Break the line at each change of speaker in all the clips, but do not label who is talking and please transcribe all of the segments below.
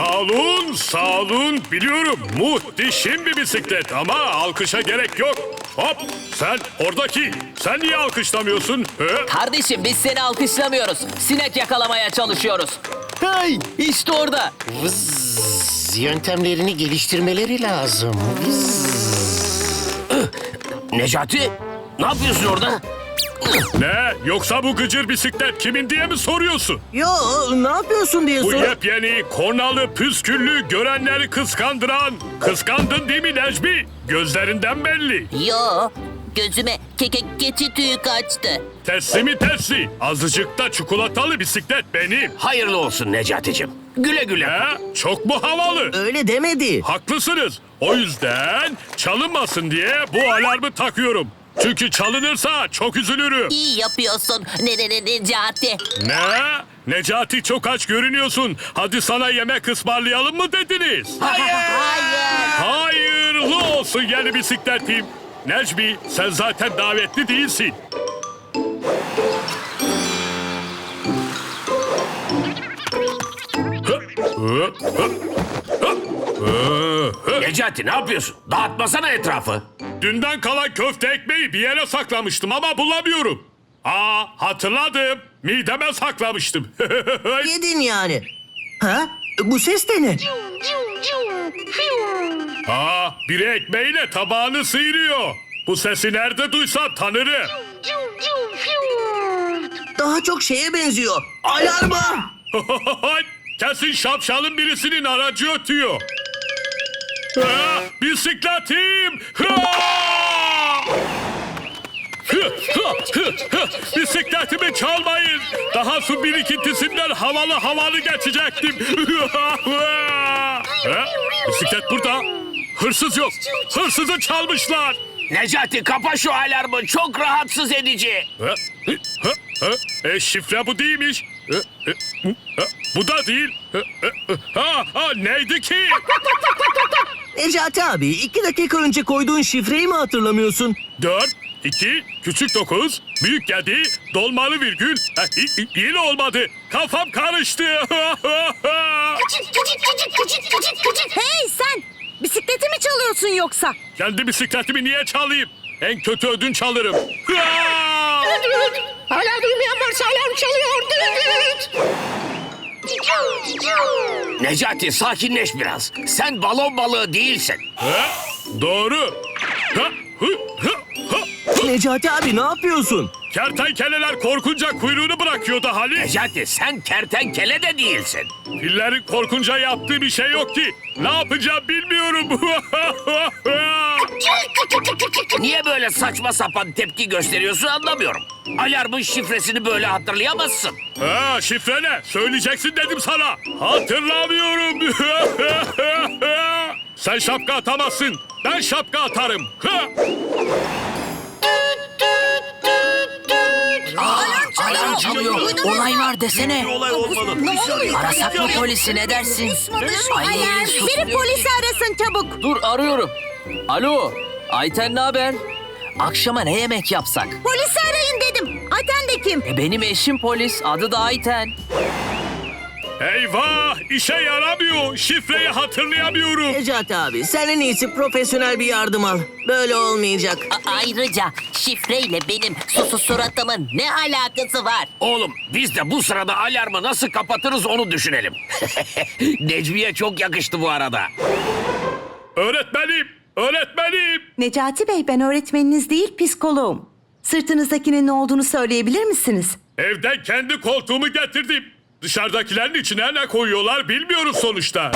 olun, sağ olun. Biliyorum muhteşem bir bisiklet ama alkışa gerek yok. Hop sen oradaki. Sen niye alkışlamıyorsun? He?
Kardeşim biz seni alkışlamıyoruz. Sinek yakalamaya çalışıyoruz.
Hey!
İşte orada.
Vız, yöntemlerini geliştirmeleri lazım.
Necati ne yapıyorsun orada?
Ne? Yoksa bu gıcır bisiklet kimin diye mi soruyorsun?
Yo ne yapıyorsun diye
Bu
sor.
yepyeni, kornalı, püsküllü, görenleri kıskandıran. Kıskandın değil mi Necmi? Gözlerinden belli.
Yo, gözüme keke keçi tüyü kaçtı.
Tesli tesli. Azıcık da çikolatalı bisiklet benim.
Hayırlı olsun Necati'cim. Güle güle.
He? Çok mu havalı?
Öyle demedi.
Haklısınız. O yüzden çalınmasın diye bu alarmı takıyorum. Çünkü çalınırsa çok üzülürüm.
İyi yapıyorsun ne ne ne Necati.
Ne? Necati çok aç görünüyorsun. Hadi sana yemek ısmarlayalım mı dediniz?
Hayır.
Hayırlı olsun yeni bisikletim. Necmi sen zaten davetli değilsin.
Necati ne yapıyorsun? Dağıtmasana etrafı.
Dünden kalan köfte ekmeği bir yere saklamıştım ama bulamıyorum. Aa hatırladım. Mideme saklamıştım.
Yedin yani. Ha? Bu ses de ne?
Aa biri ekmeğiyle tabağını sıyırıyor. Bu sesi nerede duysam tanırım.
Daha çok şeye benziyor. Alarma!
Kesin şapşalın birisinin aracı ötüyor. Aa, bisikletim! Bisikletimi çalmayın. Daha su birikintisinden havalı havalı geçecektim. Ha, Bisiklet burada. Hırsız yok. Hırsızı çalmışlar.
Necati kapa şu alarmı. Çok rahatsız edici.
Ha. E, şifre bu değilmiş. E, e. Bu da değil. E, e, e. Ha, ha, neydi ki?
Necati abi iki dakika önce koyduğun şifreyi mi hatırlamıyorsun?
Dört, iki, küçük dokuz, büyük yedi, dolmalı virgül. Ha, yine olmadı. Kafam karıştı.
Hey sen! Bisikleti mi çalıyorsun yoksa?
Kendi bisikletimi niye çalayım? En kötü ödünç alırım. Ha!
Hala duymayan varsa alarm çalıyor.
Necati sakinleş biraz. Sen balon balığı değilsin.
Ha? Doğru. Ha, hı, hı, hı.
Necati abi ne yapıyorsun?
Kertenkeleler korkunca kuyruğunu bırakıyordu Halil.
Necati sen kertenkele de değilsin.
Fillerin korkunca yaptığı bir şey yok ki. Ne yapacağım bilmiyorum.
Niye böyle saçma sapan tepki gösteriyorsun anlamıyorum. Alarmın şifresini böyle hatırlayamazsın.
ha, şifre ne? Söyleyeceksin dedim sana. Hatırlamıyorum. Sen şapka atamazsın. Ben şapka atarım. Ha!
Alarm çalıyor. Olay var desene. Arasak mı polisi ne dersin? Ay, sus
Biri polisi arasın çabuk.
Dur arıyorum. Alo. Ayten ne haber? Akşama ne yemek yapsak?
Polisi arayın dedim. Ayten de kim?
E, benim eşim polis. Adı da Ayten.
Eyvah! işe yaramıyor. Şifreyi hatırlayamıyorum.
Necati abi sen en iyisi profesyonel bir yardım al. Böyle olmayacak.
A- ayrıca şifreyle benim susu suratımın ne alakası var?
Oğlum biz de bu sırada alarmı nasıl kapatırız onu düşünelim. Necmiye çok yakıştı bu arada.
Öğretmenim! Öğretmenim!
Necati Bey ben öğretmeniniz değil psikoloğum. Sırtınızdakinin ne olduğunu söyleyebilir misiniz?
Evden kendi koltuğumu getirdim. Dışarıdakilerin içine ne koyuyorlar bilmiyoruz sonuçta.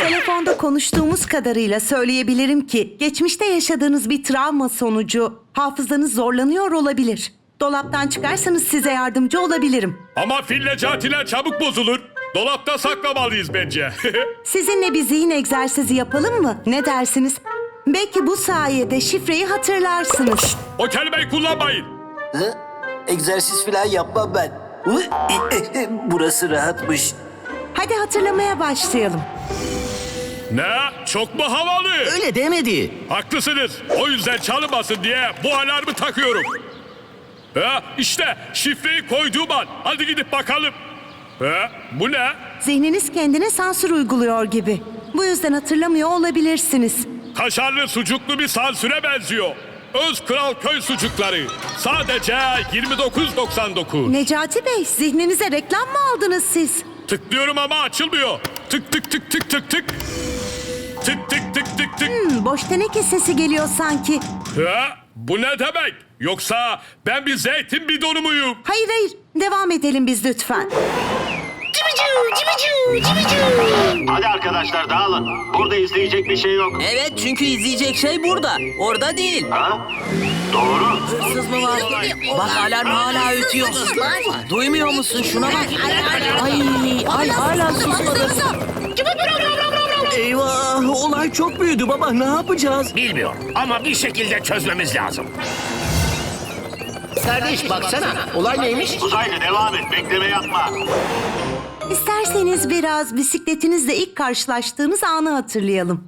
Telefonda konuştuğumuz kadarıyla söyleyebilirim ki geçmişte yaşadığınız bir travma sonucu hafızanız zorlanıyor olabilir. Dolaptan çıkarsanız size yardımcı olabilirim.
Ama fille catiler çabuk bozulur. Dolapta saklamalıyız bence.
Sizinle bir zihin egzersizi yapalım mı? Ne dersiniz? Belki bu sayede şifreyi hatırlarsınız.
o kelimeyi kullanmayın.
Hı? Egzersiz falan yapmam ben. Hı? Burası rahatmış.
Hadi hatırlamaya başlayalım.
Ne? Çok mu havalı?
Öyle demedi.
Haklısınız. O yüzden çalınmasın diye bu alarmı takıyorum. Ha, işte şifreyi koyduğum an. Hadi gidip bakalım. He? Bu ne?
Zihniniz kendine sansür uyguluyor gibi. Bu yüzden hatırlamıyor olabilirsiniz.
Kaşarlı sucuklu bir sansüre benziyor. Öz Kral Köy sucukları. Sadece 29.99.
Necati Bey, zihninize reklam mı aldınız siz?
Tıklıyorum ama açılmıyor. Tık tık tık tık tık tık. Tık tık tık tık tık.
Hmm, boş teneke sesi geliyor sanki.
He? Bu ne demek? Yoksa ben bir zeytin bidonu muyum?
Hayır hayır, devam edelim biz lütfen.
Hadi arkadaşlar dağılın. Burada izleyecek bir şey yok.
Evet çünkü izleyecek şey burada. Orada değil.
Ha? Doğru.
Hırsız mı var? Bak alarm hala ötüyor. Duymuyor musun? Şuna bak. Ay, ay hala susmadı.
Eyvah olay çok büyüdü baba ne yapacağız?
Bilmiyorum ama bir şekilde çözmemiz lazım.
Kardeş baksana. Olay neymiş?
Uzaylı devam et. Bekleme yapma.
İsterseniz biraz bisikletinizle ilk karşılaştığınız anı hatırlayalım.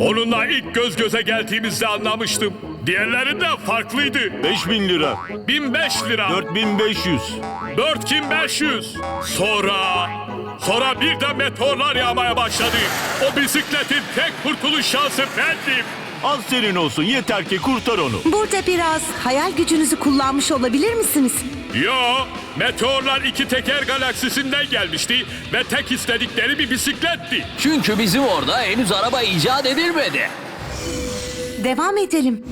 Onunla ilk göz göze geldiğimizde anlamıştım. Diğerlerinden farklıydı.
5000 lira.
1005 lira.
4500.
4500. Sonra... Sonra birden meteorlar yağmaya başladı. O bisikletin tek kurtuluş şansı bendim.
Az senin olsun yeter ki kurtar onu.
Burada biraz hayal gücünüzü kullanmış olabilir misiniz?
Yo, meteorlar iki teker galaksisinden gelmişti ve tek istedikleri bir bisikletti.
Çünkü bizim orada henüz araba icat edilmedi.
Devam edelim.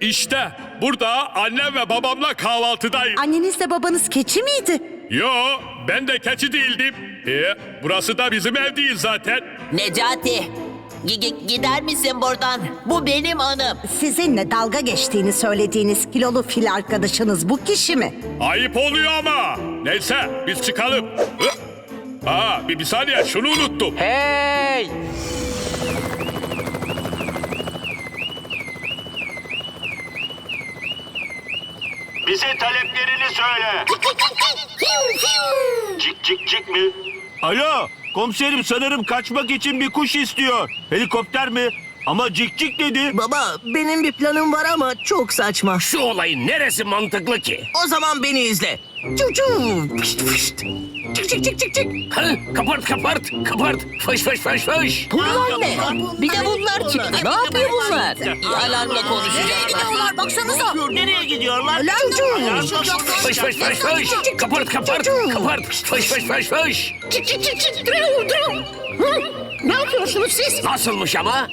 İşte burada annem ve babamla kahvaltıdayım.
Annenizle babanız keçi miydi?
Yo, ben de keçi değildim. E, burası da bizim ev değil zaten.
Necati. Gi- gi- gider misin buradan? Bu benim anım.
Sizinle dalga geçtiğini söylediğiniz kilolu fil arkadaşınız bu kişi mi?
Ayıp oluyor ama. Neyse, biz çıkalım. Hı? Aa, bir, bir saniye şunu unuttum.
Hey!
Bize taleplerini söyle. Cik cik cik mi?
Alo komiserim sanırım kaçmak için bir kuş istiyor. Helikopter mi? Ama cik cik dedi.
Baba benim bir planım var ama çok saçma.
Şu olayın neresi mantıklı ki?
O zaman beni izle. Çu çu. Pişt pişt. Çık çık çık çık çık.
Hı? Kapart kapart kapart. Fış fış fış fış.
Bunlar ne? Bir de bunlar çıktı. Ne yapıyor bunlar?
Alarmla konuşacağım.
Baksanıza. Nereye gidiyorlar?
Fış fış fış fış. Kapart kapart kapart. Fış fış fış fış.
Çık çık çık çık. Durum durum. Ne yapıyorsunuz siz?
Nasılmış ama?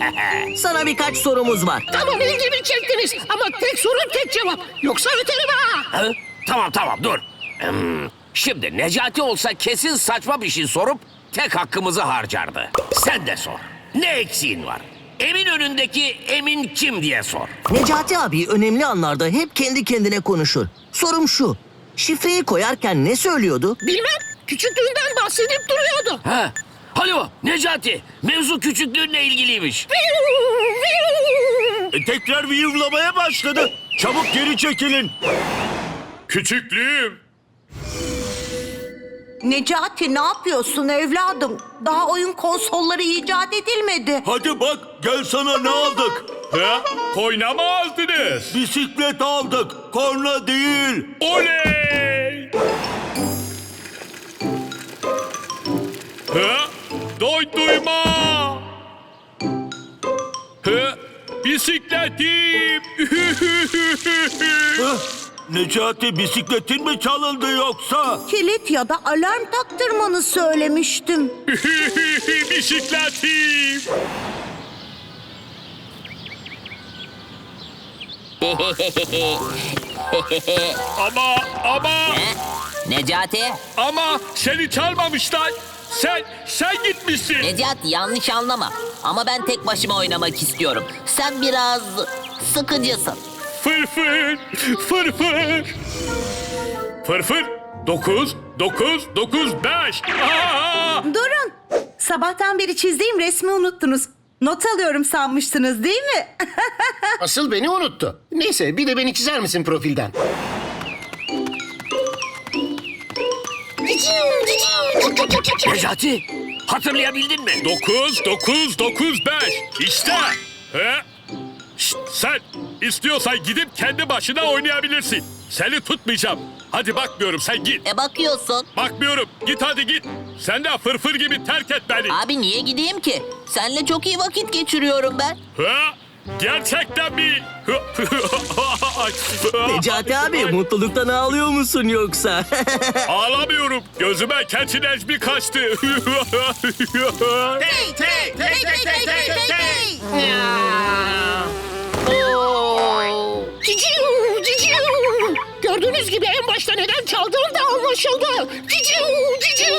Sana birkaç sorumuz var.
Tamam ilgimi çektiniz ama tek soru tek cevap. Yoksa öterim ha.
Hı? Tamam tamam dur. Hmm, Şimdi Necati olsa kesin saçma bir şey sorup tek hakkımızı harcardı. Sen de sor. Ne eksiğin var? Emin önündeki Emin kim diye sor.
Necati abi önemli anlarda hep kendi kendine konuşur. Sorum şu. Şifreyi koyarken ne söylüyordu?
Bilmem. Küçüklüğünden bahsedip duruyordu.
Ha? Alo Necati, mevzu küçüklüğünle ilgiliymiş.
E, tekrar viyuvlamaya başladı. Çabuk geri çekilin.
Küçüklüğüm.
Necati ne yapıyorsun evladım? Daha oyun konsolları icat edilmedi.
Hadi bak gel sana ne aldık.
He? Koyna mı aldınız?
Bisiklet aldık. Korna değil.
Oley! He? Doy duyma! Bisikletim!
Necati bisikletin mi çalındı yoksa?
Kilit ya da alarm taktırmanı söylemiştim.
Bisikletim! ama ama
Necati.
ama seni çalmamışlar. Sen sen gitmişsin.
Necati yanlış anlama. Ama ben tek başıma oynamak istiyorum. Sen biraz sıkıcısın.
Fırfır, fırfır. Fırfır. Dokuz, dokuz, dokuz, beş. Aa!
Durun. Sabahtan beri çizdiğim resmi unuttunuz. Not alıyorum sanmıştınız değil mi?
Asıl beni unuttu. Neyse bir de beni çizer misin profilden?
Necati, hatırlayabildin mi?
Dokuz, dokuz, dokuz, beş. İşte. He? Şşt, sen istiyorsan gidip kendi başına oynayabilirsin. Seni tutmayacağım. Hadi bakmıyorum sen git.
E bakıyorsun.
Bakmıyorum. Git hadi git. Sen de fırfır gibi terk et beni.
Abi niye gideyim ki? Seninle çok iyi vakit geçiriyorum ben.
Ha? Gerçekten mi?
Necati abi mutluluktan ağlıyor musun yoksa?
Ağlamıyorum. Gözüme keçi necmi kaçtı.
Ciciu, ciciu. Gördüğünüz gibi en başta neden çaldığım da anlaşıldı. Ciciu, ciciu.